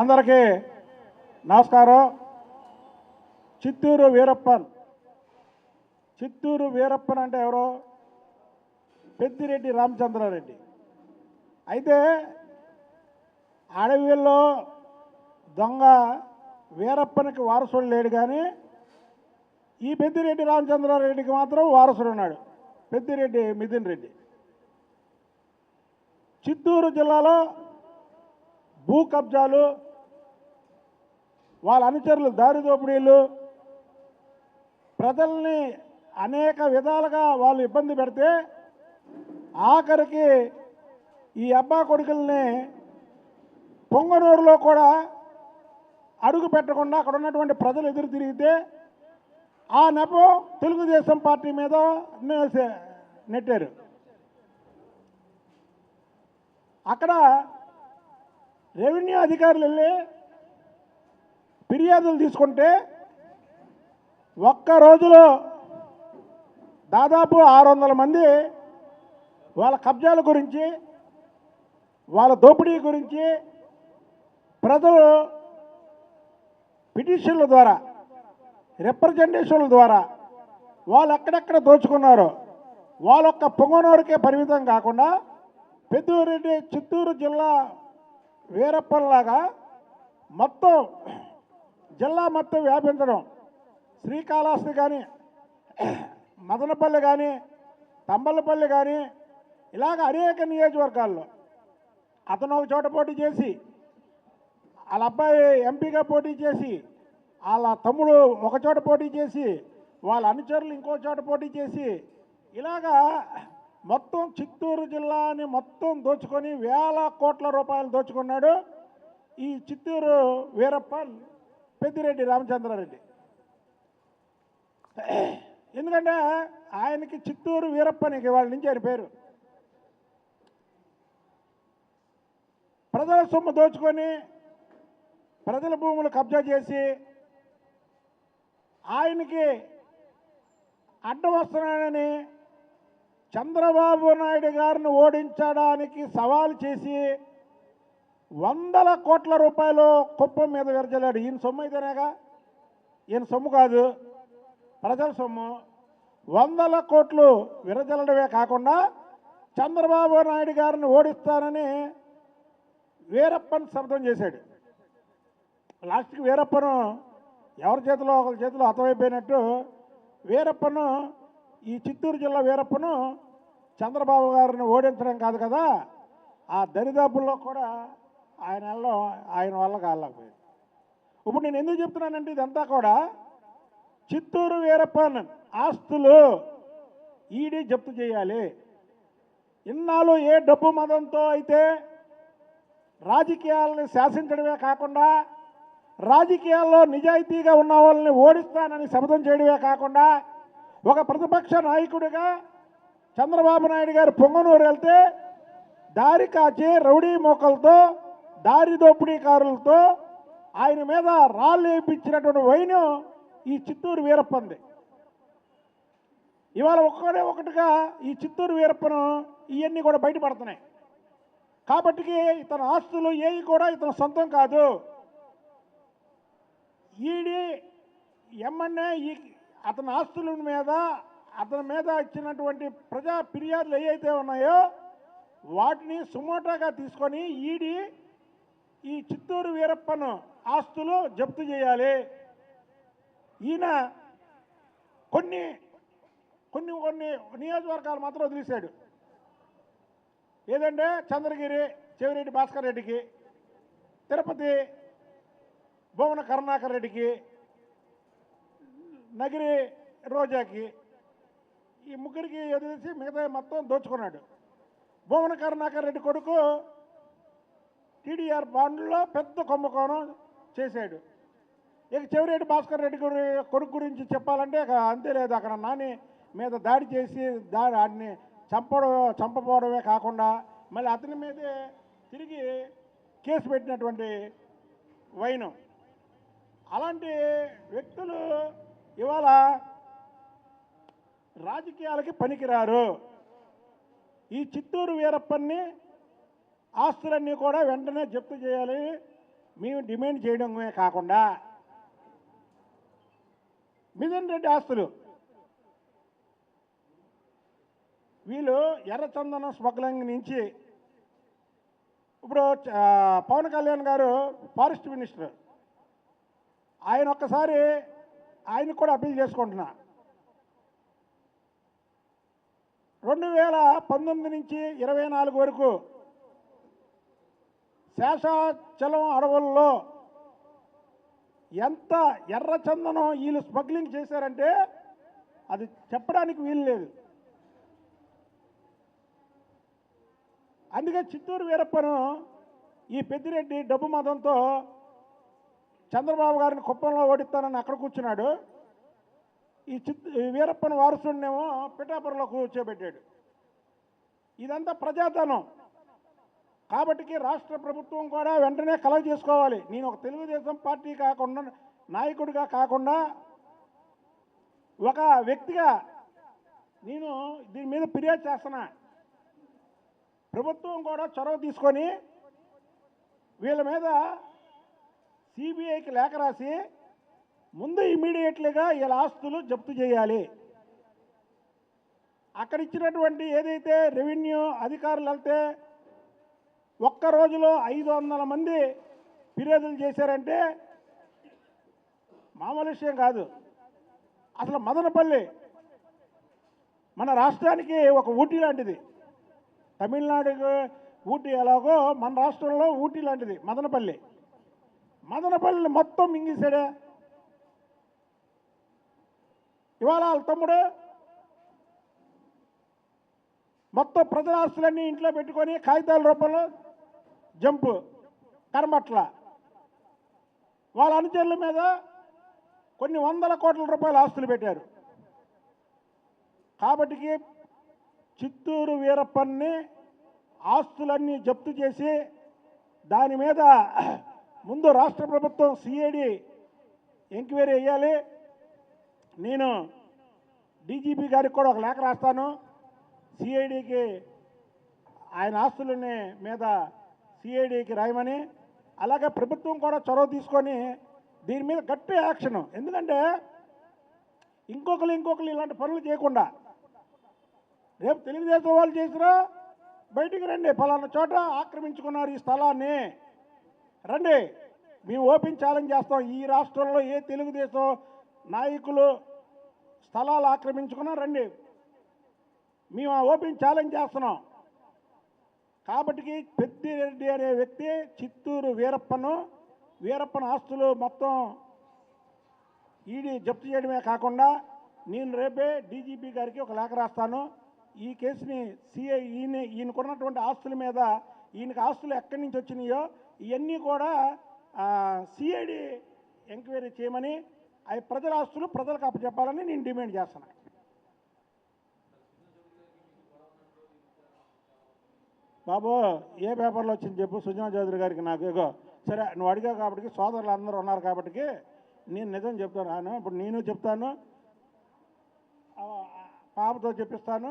అందరికీ నమస్కారం. చిత్తూరు వీరప్పన్. చిత్తూరు వీరప్పన్ అంటే ఎవరు? పెద్దిరెడ్డి రామచంద్రారెడ్డి. అయితే అడవిలో దొంగ వీరప్పనికి వారసుడు లేడు కానీ ఈ పెద్దిరెడ్డి రామచంద్రారెడ్డికి మాత్రం వారసుడు ఉన్నాడు. పెద్దిరెడ్డి మిథున్ రెడ్డి. చిత్తూరు జిల్లాలో భూ కబ్జాలు వాళ్ళ అనుచరులు దారి దోపిడీలు ప్రజల్ని అనేక విధాలుగా వాళ్ళు ఇబ్బంది పెడితే ఆఖరికి ఈ అబ్బా కొడుకుల్ని పొంగనూరులో కూడా అడుగు పెట్టకుండా అక్కడ ఉన్నటువంటి ప్రజలు ఎదురు తిరిగితే ఆ నెపం తెలుగుదేశం పార్టీ మీద నెట్టారు. అక్కడ రెవెన్యూ అధికారులు వెళ్ళి ఫిర్యాదులు తీసుకుంటే ఒక్క రోజులో దాదాపు ఆరు వందల మంది వాళ్ళ కబ్జాల గురించి వాళ్ళ దోపిడీ గురించి ప్రజలు పిటిషన్ల ద్వారా రిప్రజెంటేషన్ల ద్వారా వాళ్ళు ఎక్కడెక్కడ దోచుకున్నారో వాళ్ళొక్క పొంగనూరుకే పరిమితం కాకుండా పెద్దూరెడ్డి చిత్తూరు జిల్లా వీరప్పలాగా మొత్తం జిల్లా మొత్తం వ్యాపించడం. శ్రీకాళహస్తి కానీ మదనపల్లి కానీ తంబలపల్లి కానీ ఇలాగ అనేక నియోజకవర్గాల్లో అతను ఒక చోట పోటీ చేసి వాళ్ళ అబ్బాయి ఎంపీగా పోటీ చేసి వాళ్ళ తమ్ముడు ఒక చోట పోటీ చేసి వాళ్ళ అనుచరులు ఇంకో చోట పోటీ చేసి ఇలాగా మొత్తం చిత్తూరు జిల్లాని మొత్తం దోచుకొని వేల కోట్ల రూపాయలు దోచుకున్నాడు ఈ చిత్తూరు వీరప్పన్ పెద్దిరెడ్డి రామచంద్రారెడ్డి. ఎందుకంటే ఆయనకి చిత్తూరు వీరప్పనికి వాళ్ళ నుంచి ఆయన పేరు. ప్రజల సొమ్ము దోచుకొని ప్రజల భూములు కబ్జా చేసి ఆయనకి అడ్డం వస్తున్నాడని చంద్రబాబు నాయుడు గారిని ఓడించడానికి సవాల్ చేసి వందల కోట్ల రూపాయలు కుప్పం మీద విరజలాడు ఈయన సొమ్ము అయితేనేగా? ఈయన సొమ్ము కాదు. ప్రజల సొమ్ము. వందల కోట్లు విరజల్లడమే కాకుండా చంద్రబాబు నాయుడు గారిని ఓడిస్తానని వీరప్పన్ శబ్దం చేశాడు. లాస్ట్కి వీరప్పను ఎవరి చేతిలో? ఒకరి చేతిలో హతమైపోయినట్టు వీరప్పను ఈ చిత్తూరు జిల్లా వీరప్పను చంద్రబాబు గారిని ఓడించడం కాదు కదా? ఆ దరిదాపుల్లో కూడా ఆయన వల్ల ఆయన వల్ల కాలేకపోయింది ఇప్పుడు నేను ఎందుకు చెప్తున్నానంటే ఇదంతా కూడా చిత్తూరు వీరప్పన్ ఆస్తులు ఈడీ జప్తు చేయాలి. ఇన్నాళ్ళు ఏ డబ్బు మదంతో అయితే రాజకీయాలని శాసించడమే కాకుండా రాజకీయాల్లో నిజాయితీగా ఉన్న వాళ్ళని ఓడిస్తానని శపథం చేయడమే కాకుండా ఒక ప్రతిపక్ష నాయకుడిగా చంద్రబాబు నాయుడు గారు పొంగనూరు వెళ్తే దారి కాచి రౌడీ మోకలతో దారి దోపిడీకారులతో ఆయన మీద రాళ్ళు వేయించినటువంటి వైను ఈ చిత్తూరు వీరప్పంది. ఇవాళ ఒక్కడే ఒకటిగా ఈ చిత్తూరు వీరప్పను ఇవన్నీ కూడా బయటపడుతున్నాయి. కాబట్టి ఇతని ఆస్తులు ఏవి కూడా ఇతని సొంతం కాదు. ఈడీ ఎమ్మెన్యే ఈ అతని ఆస్తుల మీద అతని మీద ఇచ్చినటువంటి ప్రజా ఫిర్యాదులు ఏవైతే ఉన్నాయో వాటిని సుమోటాగా తీసుకొని ఈడీ ఈ చిత్తూరు వీరప్పను ఆస్తులు జప్తు చేయాలి. ఈయన కొన్ని కొన్ని కొన్ని నియోజకవర్గాలు మాత్రం వదిలేశాడు. ఏదంటే చంద్రగిరి చెవిరెడ్డి భాస్కర్ రెడ్డికి తిరుపతి భువన కరుణాకర్ రెడ్డికి నగిరి రోజాకి ఈ ముగ్గురికి ఎదురేసి మిగతా మొత్తం దోచుకున్నాడు. భువన కరుణాకర్ రెడ్డి కొడుకు టీడీఆర్ బాండ్లో పెద్ద కుంభకోణం చేశాడు. ఇక చెవిరెడ్డి భాస్కర్ రెడ్డి గురి కొడుకు గురించి చెప్పాలంటే ఇక అంతే లేదు. అక్కడ నాని మీద దాడి చేసి దాడి ఆడిని చంపడం చంపపోవడమే కాకుండా మళ్ళీ అతని మీదే తిరిగి కేసు పెట్టినటువంటి వైనం. అలాంటి వ్యక్తులు ఇవాళ రాజకీయాలకి పనికిరారు. ఈ చిత్తూరు వీరప్పన్ని ఆస్తులన్నీ కూడా వెంటనే జప్తు చేయాలి. మేము డిమాండ్ చేయడమే కాకుండా మిథున్ రెడ్డి ఆస్తులు. వీళ్ళు ఎర్రచందనం స్మగ్లింగ్ నుంచి ఇప్పుడు పవన్ కళ్యాణ్ గారు ఫారెస్ట్ మినిస్టర్. ఆయన ఒక్కసారి ఆయన కూడా అప్పీల్ చేసుకుంటున్నా. రెండు వేల పంతొమ్మిది నుంచి ఇరవై నాలుగు వరకు శేషాచలం అడవుల్లో ఎంత ఎర్రచందనం వీళ్ళు స్మగ్లింగ్ చేశారంటే అది చెప్పడానికి వీలు లేదు. అందుకే చిత్తూరు వీరప్పను ఈ పెద్దిరెడ్డి డబ్బు మతంతో చంద్రబాబు గారిని కుప్పంలో ఓడిస్తానని అక్కడ కూర్చున్నాడు. ఈ చిత్ వీరప్పను వారసుడినేమో పిఠాపురంలో కూర్చోబెట్టాడు. ఇదంతా ప్రజాధనం. కాబట్టికి రాష్ట్ర ప్రభుత్వం కూడా వెంటనే కలవ చేసుకోవాలి. నేను ఒక తెలుగుదేశం పార్టీ కాకుండా నాయకుడిగా కాకుండా ఒక వ్యక్తిగా నేను దీని మీద ఫిర్యాదు చేస్తున్నా. ప్రభుత్వం కూడా చొరవ తీసుకొని వీళ్ళ మీద సిబిఐకి లేఖ రాసి ముందు ఇమీడియట్లీగా వీళ్ళ ఆస్తులు జప్తు చేయాలి. అక్కడ ఇచ్చినటువంటి ఏదైతే రెవెన్యూ అధికారులు వెళ్తే ఒక్క రోజులో ఐదు వందల మంది ఫిర్యాదులు చేశారంటే మామూలు విషయం కాదు. అసలు మదనపల్లి మన రాష్ట్రానికి ఒక ఊటీ లాంటిది. తమిళనాడుకి ఊటీ ఎలాగో మన రాష్ట్రంలో ఊటీ లాంటిది మదనపల్లి. మదనపల్లిని మొత్తం మింగేశాడే. ఇవాళ వాళ్ళ తమ్ముడు మొత్తం ప్రజల ఆస్తులన్నీ ఇంట్లో పెట్టుకొని కాగితాల రూపంలో జంపు కర్మట్ల. వాళ్ళ అనుచరుల మీద కొన్ని వందల కోట్ల రూపాయల ఆస్తులు పెట్టారు. కాబట్టికి చిత్తూరు వీరప్పన్ని ఆస్తులన్నీ జప్తు చేసి దాని మీద ముందు రాష్ట్ర ప్రభుత్వం సిఐడి ఎంక్వైరీ వేయాలి నేను డీజీపీ గారికి కూడా ఒక లేఖ రాస్తాను. సిఐడికి ఆయన ఆస్తులని మీద సిఐడికి రాయమని అలాగే ప్రభుత్వం కూడా చొరవ తీసుకొని దీని మీద గట్టి యాక్షన్. ఎందుకంటే ఇంకొకరు ఇంకొకరు ఇలాంటి పనులు చేయకుండా రేపు తెలుగుదేశం వాళ్ళు చేసినా బయటికి రండి ఫలానా చోట ఆక్రమించుకున్నారు ఈ స్థలాన్ని. రండి మేము ఓపెన్ ఛాలెంజ్ చేస్తాం. ఈ రాష్ట్రంలో ఏ తెలుగుదేశం నాయకులు స్థలాలు ఆక్రమించుకున్నా రండి. మేము ఆ ఓపెన్ ఛాలెంజ్ చేస్తున్నాం. కాబట్టికి పెద్దిరెడ్డి అనే వ్యక్తి చిత్తూరు వీరప్పను వీరప్పన ఆస్తులు మొత్తం ఈడీ జప్తు చేయడమే కాకుండా నేను రేపే డీజీపీ గారికి ఒక లేఖ రాస్తాను. ఈ కేసుని సిఐ ఈయన ఈయనకున్నటువంటి ఆస్తుల మీద ఈయనకి ఆస్తులు ఎక్కడి నుంచి వచ్చినాయో ఇవన్నీ కూడా సిఐడి ఎంక్వైరీ చేయమని అవి ప్రజల ఆస్తులు ప్రజలకు అప్పచెప్పాలని నేను డిమాండ్ చేస్తున్నాను. బాబు ఏ పేపర్లో వచ్చింది చెప్పు? సుజనా చౌదరి గారికి నాకు. ఇగో సరే నువ్వు అడిగావు కాబట్టి సోదరులు అందరూ ఉన్నారు కాబట్టి నేను నిజం చెప్తాను ఆయన ఇప్పుడు నేను చెప్తాను. పాపతో చెప్పిస్తాను.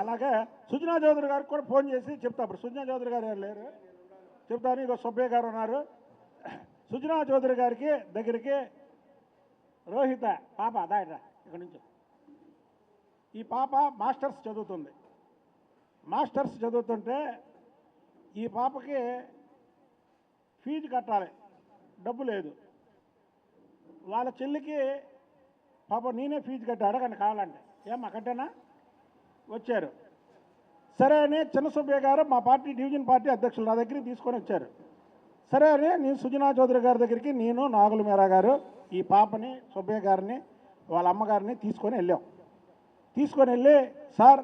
అలాగే సుజనా చౌదరి గారికి కూడా ఫోన్ చేసి చెప్తా. ఇప్పుడు సుజనా చౌదరి గారు ఏం లేరు? చెప్తాను. ఇగో సుబ్బయ్య గారు ఉన్నారు. సుజనా చౌదరి గారికి దగ్గరికి రోహిత పాప దాయట ఇక్కడ నుంచి. ఈ పాప మాస్టర్స్ చదువుతుంది. మాస్టర్స్ చదువుతుంటే ఈ పాపకి ఫీజు కట్టాలి. డబ్బు లేదు. వాళ్ళ చెల్లికి పాప నేనే ఫీజు కట్టి అడగండి కావాలంటే. ఏమ్మా కట్టేనా? వచ్చారు. సరే అని చిన్న సుబ్బయ్య గారు మా పార్టీ డివిజన్ పార్టీ అధ్యక్షులు నా దగ్గరికి తీసుకొని వచ్చారు. సరే అని నేను సుజనా చౌదరి గారి దగ్గరికి నేను నాగుల మీరా గారు ఈ పాపని సుబ్బయ్య గారిని వాళ్ళ అమ్మగారిని తీసుకొని వెళ్ళాం. తీసుకొని వెళ్ళి సార్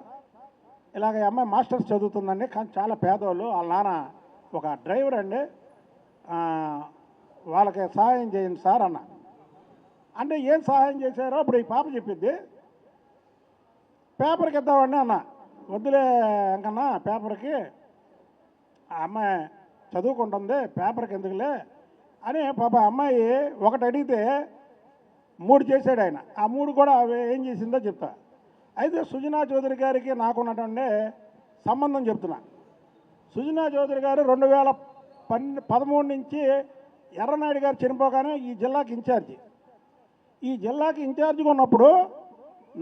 ఇలాగ ఈ అమ్మాయి మాస్టర్స్ చదువుతుందండి కానీ చాలా పేదవాళ్ళు వాళ్ళ నాన్న ఒక డ్రైవర్ అండి. వాళ్ళకి సహాయం చేయండి సార్ అన్న. అంటే ఏం సహాయం చేశారో అప్పుడు ఈ పాప చెప్పింది. పేపర్కి ఇద్దామండి అన్న. వద్దులే ఇంకన్నా పేపర్కి. ఆ అమ్మాయి చదువుకుంటుంది పేపర్కి ఎందుకులే అని పాప అమ్మాయి ఒకటి అడిగితే మూడు చేశాడు ఆయన. ఆ మూడు కూడా అవి ఏం చేసిందో చెప్తా. అయితే సుజనా చౌదరి గారికి నాకున్నటువంటి సంబంధం చెప్తున్నా. సుజనా చౌదరి గారు రెండు వేల పన్నె పదమూడు నుంచి ఎర్రనాయుడు గారు చనిపోగానే ఈ జిల్లాకి ఇన్ఛార్జి. ఈ జిల్లాకి ఇన్ఛార్జిగా ఉన్నప్పుడు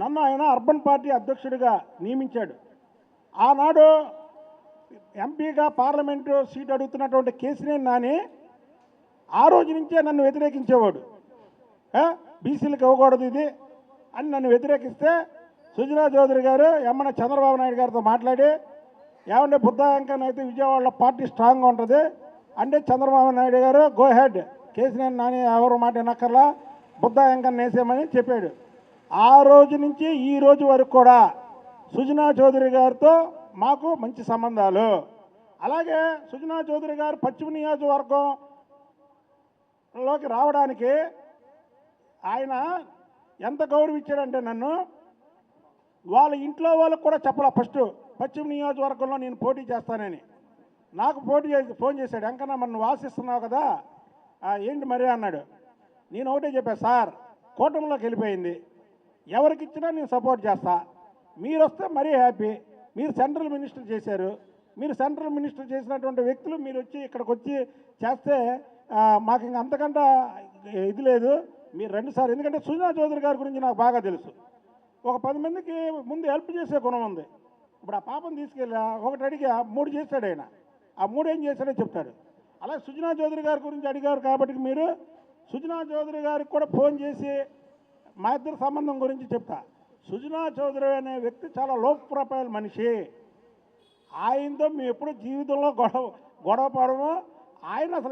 నన్ను ఆయన అర్బన్ పార్టీ అధ్యక్షుడిగా నియమించాడు. ఆనాడు ఎంపీగా పార్లమెంటు సీట్ అడుగుతున్నటువంటి కేసినేని నాని ఆ రోజు నుంచే నన్ను వ్యతిరేకించేవాడు. బీసీలకు ఇవ్వకూడదు ఇది అని నన్ను వ్యతిరేకిస్తే సుజనా చౌదరి గారు ఎమ్మన చంద్రబాబు నాయుడు గారితో మాట్లాడి ఏమంటే బుద్ధాంకన్ అయితే విజయవాడలో పార్టీ స్ట్రాంగ్గా ఉంటుంది. అంటే చంద్రబాబు నాయుడు గారు గో హెడ్ కేసీఆర్ నాని ఎవరు మాట వినక్కర్లా. బుద్ధాంకన్ వేసేయమని చెప్పాడు. ఆ రోజు నుంచి ఈ రోజు వరకు కూడా సుజనా చౌదరి గారితో మాకు మంచి సంబంధాలు. అలాగే సుజనా చౌదరి గారు పశ్చిమ నియోజకవర్గంలోకి రావడానికి ఆయన ఎంత గౌరవించాడంటే నన్ను వాళ్ళ ఇంట్లో వాళ్ళకు కూడా చెప్పాల ఫస్ట్ పశ్చిమ నియోజకవర్గంలో నేను పోటీ చేస్తానని. నాకు పోటీ చేసి ఫోన్ చేశాడు ఎంకన్నా మన వాసిస్తున్నావు కదా? ఏంటి మరీ? అన్నాడు. నేను ఒకటే చెప్పా సార్ కూటమిలోకి వెళ్ళిపోయింది. ఎవరికి ఇచ్చినా నేను సపోర్ట్ చేస్తా. మీరు వస్తే మరీ హ్యాపీ. మీరు సెంట్రల్ మినిస్టర్ చేశారు. మీరు సెంట్రల్ మినిస్టర్ చేసినటువంటి వ్యక్తులు మీరు వచ్చి ఇక్కడికి వచ్చి చేస్తే మాకు ఇంక అంతకంటే ఇది లేదు. మీరు రెండు సార్. ఎందుకంటే సుజనా చౌదరి గారి గురించి నాకు బాగా తెలుసు. ఒక పది మందికి ముందు హెల్ప్ చేసే గుణం ఉంది. ఇప్పుడు ఆ పాపను తీసుకెళ్ళా ఒకటి అడిగి మూడు చేశాడు ఆయన. ఆ మూడు ఏం చేశాడో చెప్తాడు. అలా సుజనా చౌదరి గారి గురించి అడిగారు కాబట్టి మీరు సుజనా చౌదరి గారికి కూడా ఫోన్ చేసి మా ఇద్దరు సంబంధం గురించి చెప్తా. సుజనా చౌదరి అనే వ్యక్తి చాలా లో ప్రొఫైల్ మనిషి. ఆయనతో మేము ఎప్పుడు జీవితంలో గొడవ గొడవ పడము. ఆయన అసలు